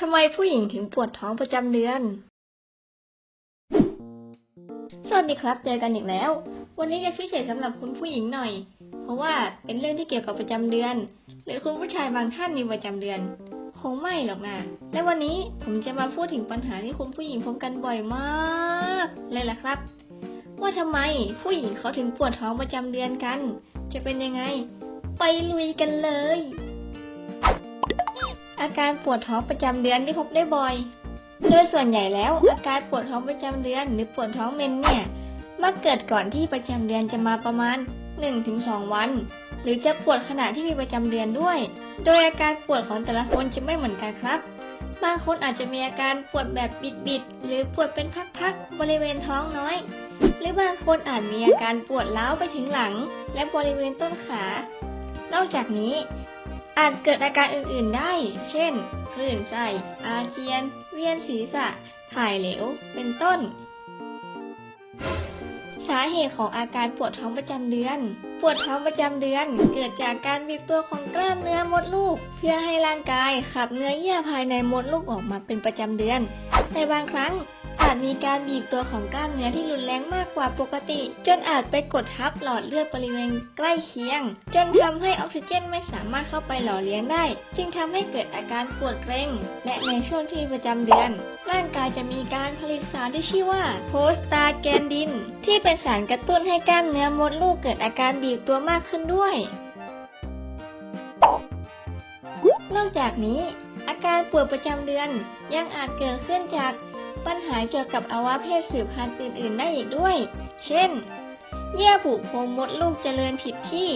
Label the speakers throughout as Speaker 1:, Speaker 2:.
Speaker 1: ทำไมผู้หญิงถึงปวดท้องประจำเดือน สวัสดีครับเจอกันอีกแล้ว วันนี้จะพิเศษสำหรับคุณผู้หญิงหน่อย เพราะว่าเป็นเรื่องที่เกี่ยวกับประจำเดือน หรือคุณผู้ชายบางท่านมีประจำเดือน คงไม่หรอกนะ และวันนี้ผมจะมาพูดถึงปัญหาที่คุณผู้หญิงพบกันบ่อยมากเลยล่ะครับ ว่าทำไมผู้หญิงเขาถึงปวดท้องประจำเดือนกัน จะเป็นยังไง ไปลุยกันเลย อาการปวดท้องประจำเดือนที่พบได้บ่อย โดยส่วนใหญ่แล้วอาการปวดท้องประจำเดือน หรือปวดท้องเมนเนี่ยมักเกิดก่อนที่ประจำเดือนจะมาประมาณ 1-2 วัน หรือจะปวดขณะที่มีประจำเดือนด้วย โดยอาการปวดของแต่ละคนจะไม่เหมือนกันครับบางคนอาจจะมีอาการปวดแบบบิดๆ หรือปวดเป็นพักๆ บริเวณท้องน้อย หรือบางคนอาจมีอาการปวดร้าไปถึงหลัง และบริเวณต้นขา นอกจากนี้ อาจเกิดอาการอื่นๆได้ เช่น คลื่นไส้ อาเจียน เวียนศีรษะ ถ่ายเหลว เป็นต้น สาเหตุของอาการปวดท้องประจำเดือน ปวดท้องประจำเดือน เกิดจากการบีบตัวของกล้ามเนื้อมดลูก เพื่อให้ร่างกายขับเนื้อเยื่อภายในมดลูกออกมาเป็นประจำเดือน แต่บางครั้ง อาจมีการบีบตัวของกล้ามเนื้อที่รุนแรงมากกว่าปกติ จนอาจไปกดทับหลอดเลือดบริเวณใกล้เคียง จนทำให้ออกซิเจนไม่สามารถเข้าไปหล่อเลี้ยงได้ จึงทำให้เกิดอาการปวดเกร็ง และในช่วงที่ประจำเดือน ร่างกายจะมีการผลิตสารที่ชื่อว่าโพสตาแกนดิน ที่เป็นสารกระตุ้นให้กล้ามเนื้อมดลูกเกิดอาการบีบตัวมากขึ้นด้วย นอกจากนี้อาการปวดประจำเดือนยังอาจเกิดขึ้นจาก ปัญหาเกี่ยวกับอวัยวะเพศสืบพันธุ์อื่น ๆ ได้อีกด้วย เช่น เยื่อบุโพรงมดลูกเจริญผิดที่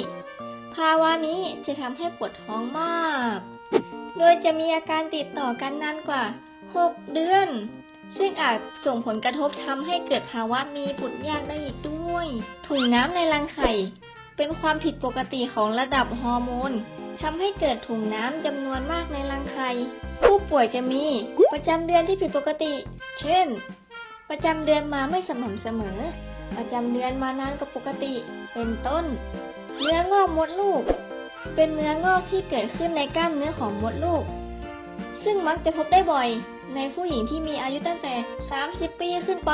Speaker 1: ภาวะนี้จะทำให้ปวดท้องมาก โดยจะมีอาการติดต่อกันนานกว่า 6 เดือน ซึ่งอาจส่งผลกระทบทำให้เกิดภาวะมีบุตรยากได้อีกด้วย ถุงน้ำในรังไข่ เป็นความผิดปกติของระดับฮอร์โมนทำให้เกิดถุงน้ำจำนวนมากในรังไข่ผู้ป่วยจะมีประจำเดือนที่ผิดปกติ เช่น ประจำเดือนมาไม่สม่ำเสมอ ประจำเดือนมานานกว่าปกติ เป็นต้น เนื้องอกมดลูก เป็นเนื้องอกที่เกิดขึ้นในกล้ามเนื้อของมดลูก ซึ่งมักจะพบได้บ่อย ในผู้หญิงที่มีอายุตั้งแต่ 30 ปีขึ้นไป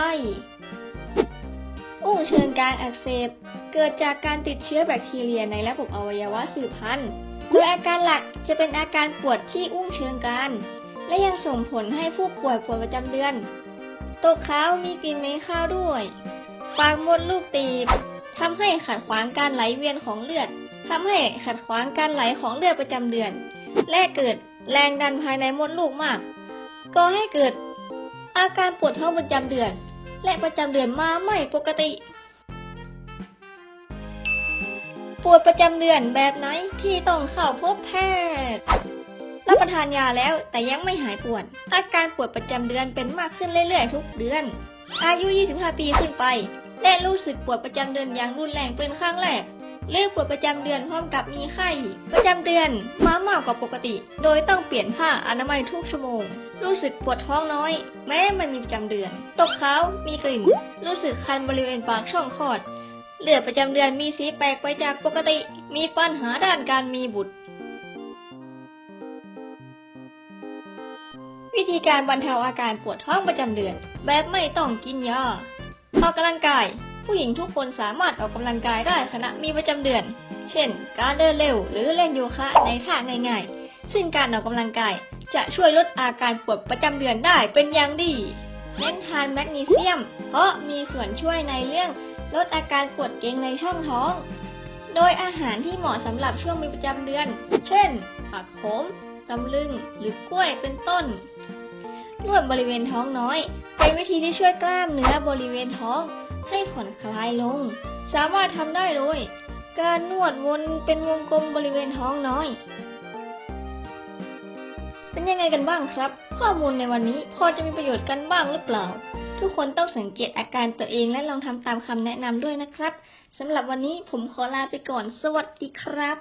Speaker 1: อุ้งเชิงกรานอักเสบ เกิดจากการติดเชื้อแบคทีเรียในระบบอวัยวะสืบพันธุ์ โดยอาการหลักจะเป็นอาการปวดที่อุ้งเชิงกราน และยังส่งผลให้ผู้ป่วยปวดประจำเดือน ตกขาวมีกลิ่นเหม็นข้าวด้วย ปากมดลูกตีบทำให้ขัดขวางการไหลเวียนของเลือดทำให้ขัดขวางการไหลของเลือดประจำเดือน และเกิดแรงดันภายในมดลูกมากก่อให้เกิดอาการปวดท้องประจำเดือน และประจำเดือนมาไม่ปกติ ปวดประจำเดือนแบบไหนที่ต้องเข้าพบแพทย์ รับประทานยาแล้วแต่ยังไม่หายปวด อาการปวดประจำเดือนเป็นมากขึ้นเรื่อยๆ ทุกเดือน อายุ 25 ปีขึ้นไปและรู้สึกปวดประจำเดือนอย่างรุนแรงเป็นครั้งแรกหรือปวดประจำเดือนพร้อมกับมีไข้ ประจำเดือนมามากกว่าปกติ โดยต้องเปลี่ยนผ้าอนามัยทุกชั่วโมง รู้สึกปวดท้องน้อย แม้ไม่มีประจำเดือน ตกขาวมีกลิ่น รู้สึกคันบริเวณปากช่องคลอดเลือดประจำเดือนมีสีแปลกไปจากปกติ มีปัญหาด้านการมีบุตร วิธีการบรรเทาอาการปวดท้องประจำเดือน แบบไม่ต้องกินยาออกกำลังกาย ผู้หญิงทุกคนสามารถออกกำลังกายได้ขณะมีประจำเดือน เช่น การเดินเร็วหรือเล่นโยคะในท่าง่ายๆ ซึ่งการออกกำลังกายจะช่วยลดอาการปวดประจำเดือนได้เป็นอย่างดีเน้นทานแมกนีเซียม เพราะมีส่วนช่วยในเรื่องลดอาการปวดเกร็งในช่องท้อง โดยอาหารที่เหมาะสำหรับช่วงมีประจำเดือน เช่น ผักโขมตำลึง หรือกล้วยเป็นต้น นวดบริเวณท้องน้อย เป็นวิธีที่ช่วยกล้ามเนื้อบริเวณท้องให้ผ่อนคลายลง สามารถทำได้โดยการนวดวนเป็นวงกลมบริเวณท้องน้อย เป็นยังไงกันบ้างครับ ข้อมูลในวันนี้พอจะมีประโยชน์กันบ้างหรือเปล่า ทุกคนต้องสังเกตอาการตัวเองและลองทำตามคำแนะนำด้วยนะครับสำหรับวันนี้ผมขอลาไปก่อน สวัสดีครับ